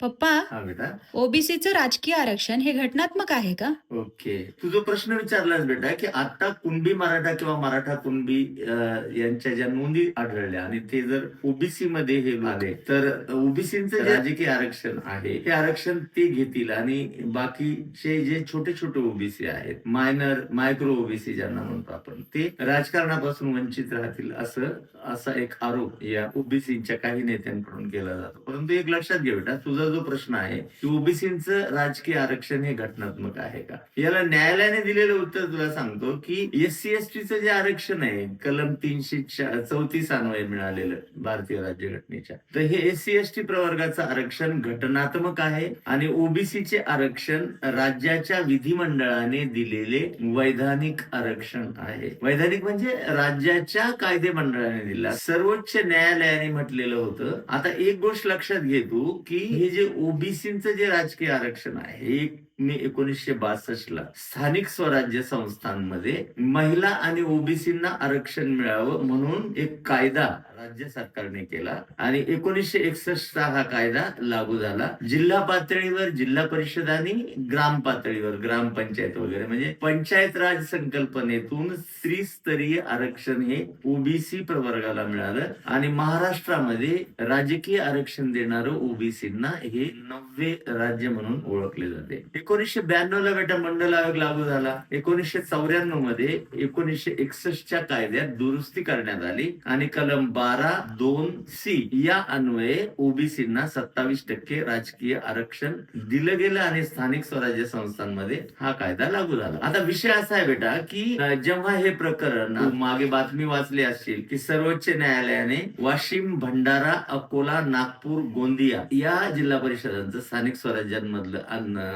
पप्पा हा बेटा. ओबीसीचं राजकीय आरक्षण हे घटनात्मक आहे का? ओके. तू जो प्रश्न विचारलास बेटा की आता कुणबी मराठा किंवा मराठा कुणबी अं, यांच्या ज्या नोंदी आढळल्या आणि ते जर ओबीसी मध्ये हे आले तर ओबीसीचं जे राजकीय आरक्षण आहे ते आरक्षण ते घेतील आणि बाकीचे जे छोटे छोटे ओबीसी आहेत मायनर मायक्रो ओबीसी ज्यांना म्हणतो आपण ते राजकारणापासून वंचित राहतील असं असा एक आरोप या ओबीसीच्या काही नेत्यांकडून केला जातो. परंतु एक लक्षात घे बेटा तुझा जो प्रश्न आहे की ओबीसींचं राजकीय आरक्षण हे घटनात्मक आहे का? याला न्यायालयाने दिलेलं उत्तर तुला सांगतो की एस सी एस टीचं जे आरक्षण आहे कलम तीनशे चौतीस अन्वय मिळालेलं भारतीय राज्यघटनेच्या. तर हे एस सी एस टी प्रवर्गाचं आरक्षण घटनात्मक आहे आणि ओबीसीचे आरक्षण राज्याच्या विधिमंडळाने दिलेले वैधानिक आरक्षण आहे. वैधानिक म्हणजे राज्याच्या कायदे मंडळाने दिला सर्वोच्च न्यायालयाने म्हटलेलं होतं. आता एक गोष्ट लक्षात घे तू की हे जे ओबीसीचं जे राजकीय आरक्षण आहे हे मे एकोणीसशे बासष्ट ला स्थानिक स्वराज्य संस्थांमध्ये महिला आणि ओबीसींना आरक्षण मिळावं म्हणून एक कायदा राज्य सरकारने केला आणि एकोणीसशे एकसष्ट चा हा कायदा लागू झाला. जिल्हा पातळीवर जिल्हा परिषद आणि ग्राम पातळीवर ग्रामपंचायत वगैरे म्हणजे पंचायत राज संकल्पनेतून त्रिस्तरीय आरक्षण हे ओबीसी प्रवर्गाला मिळालं आणि महाराष्ट्रामध्ये राजकीय आरक्षण देणारं ओबीसींना हे नववे राज्य म्हणून ओळखले जाते. एकोणीसशे ब्याण्णवला बेटा मंडल आयोग लागू झाला. एकोणीसशे चौऱ्याण्णवमध्ये एकोणीसशे एकसष्टच्या कायद्यात दुरुस्ती करण्यात आली. आणि कलम बारा दोन सी या अन्वये ओबीसींना सत्तावीस टक्के राजकीय आरक्षण दिलं गेलं आणि स्थानिक स्वराज्य संस्थांमध्ये हा कायदा लागू झाला. आता विषय असा आहे बेटा की जेव्हा हे प्रकरण मागे बातमी वाचली असतील की सर्वोच्च न्यायालयाने वाशिम भंडारा अकोला नागपूर गोंदिया या जिल्हा परिषदांचं स्थानिक स्वराज्यांमधलं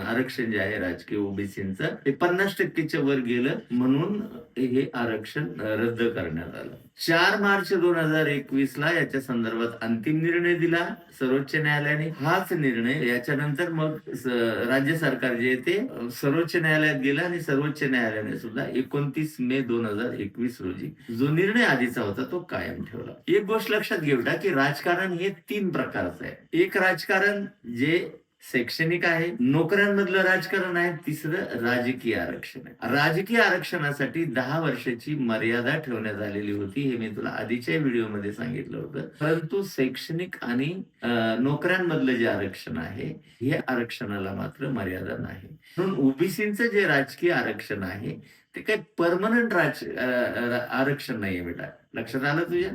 आरक्षण आरक्षण जे आहे राजकीय ओबीसीचं ते पन्नास टक्केच्या वर गेलं म्हणून हे आरक्षण रद्द करण्यात आलं. चार मार्च दोन हजार एकवीस ला याच्या संदर्भात अंतिम निर्णय दिला सर्वोच्च न्यायालयाने. हाच निर्णय याच्यानंतर मग राज्य सरकार जे ते सर्वोच्च न्यायालयात गेलं आणि सर्वोच्च न्यायालयाने सुद्धा एकोणतीस मे दोन हजार एकवीस रोजी जो निर्णय आधीचा होता तो कायम ठेवला. एक गोष्ट लक्षात घेऊ की राजकारण हे तीन प्रकारचं आहे. एक राजकारण जे शैक्षणिक आहे नोकऱ्यांमधलं राजकारण आहे तिसरं राजकीय आरक्षण आहे. राजकीय आरक्षणासाठी दहा वर्षाची मर्यादा ठेवण्यात आलेली होती हे मी तुला आधीच्या व्हिडिओमध्ये सांगितलं होतं. परंतु शैक्षणिक आणि नोकऱ्यांमधलं जे आरक्षण आहे हे आरक्षणाला मात्र मर्यादा नाही. म्हणून ओबीसीचं जे राजकीय आरक्षण आहे ते काही परमनंट राज आरक्षण नाहीये बेटा. लक्षात आलं तुझ्या?